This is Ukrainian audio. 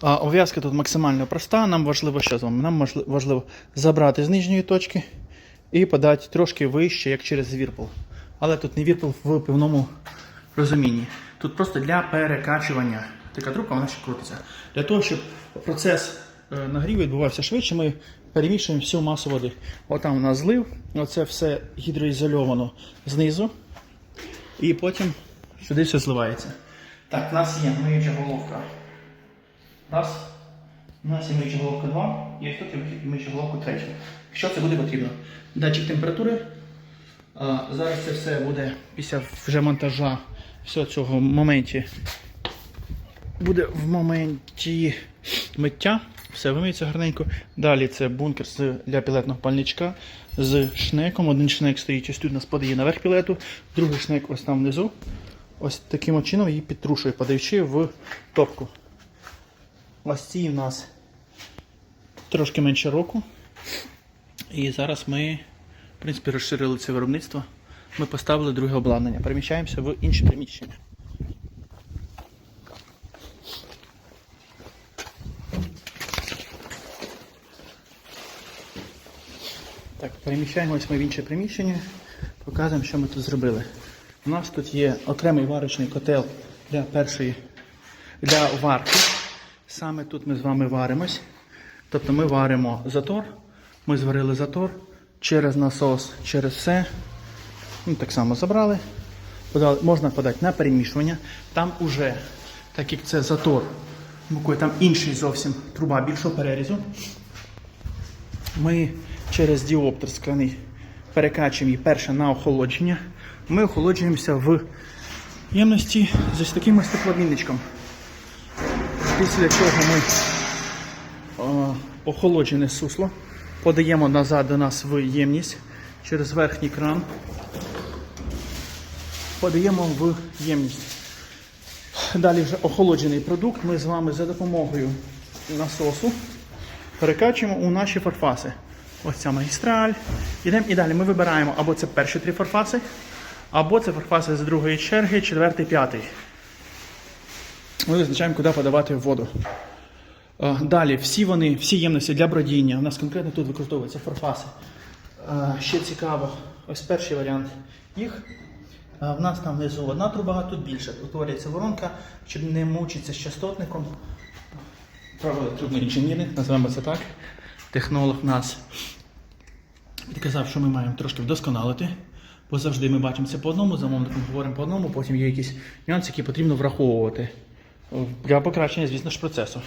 А, Обв'язка тут максимально проста. Нам важливо що з вами? Нам важливо забрати з нижньої точки і подати трошки вище, як через вірпл. Але тут не вірпл в певному розумінні. Тут просто для перекачування. Така трубка, вона ще крутиться. Для того, щоб процес е, нагріву відбувався швидше, ми перемішуємо всю масу води. Отам у нас злив, оце все гідроізольовано знизу. І потім сюди все зливається. Так, у нас є миюча головка. Раз. У нас є миюча головка 2, і тут є миюча головка 3. Що це буде потрібно? Датчик температури. Зараз це все буде після вже монтажа всього цього моменті. Буде в моменті миття. Все вимиється гарненько. Далі це бункер для пілетного пальничка з шнеком. Один шнек стоїть ось тут у нас подає наверх пілету, другий шнек ось там внизу. Ось таким чином її підтрушує, подаючи в топку. Ось ці в нас трошки менше року. І зараз ми, в принципі, розширили це виробництво. Ми поставили друге обладнання. Переміщаємося в інше приміщення. Так, переміщаємось ми в інше приміщення, показуємо, що ми тут зробили. У нас тут є окремий варочний котел для першої для варки. Саме тут ми з вами варимось. Тобто ми варимо затор, ми зварили затор через насос, через все. Ну, так само забрали. Подали, можна подати на перемішування. Там уже, так як це затор, там інший зовсім труба більшого перерізу. Ми через діоптер скляний перекачуємо її перше на охолодження. Ми охолоджуємося в ємності з таким ось тепловільничком. Після чого ми охолоджене сусло подаємо назад до нас в ємність через верхній кран. Подаємо в ємність. Далі вже охолоджений продукт ми з вами за допомогою насосу перекачуємо у наші фарфаси. Ось ця магістраль. Ідемо і далі ми вибираємо або це перші три фарфаси, або це фарфаси з другої черги, четвертий, п'ятий. Ми визначаємо, куди подавати воду. Е, Далі всі вони, всі ємності для бродіння. У нас конкретно тут використовуються фарфаси. Е, Ще цікаво, ось перший варіант їх. Е, В нас там внизу одна труба, тут більше. Утворюється воронка, щоб не мучитися з частотником. Правило трубний інженіринг, називаємо це так. Технолог нас підказав, що ми маємо трошки вдосконалити. Бо завжди ми бачимо це по одному, замовником говоримо по одному, потім є якісь нюанси, які потрібно враховувати. Для покращення, звісно ж, процесу.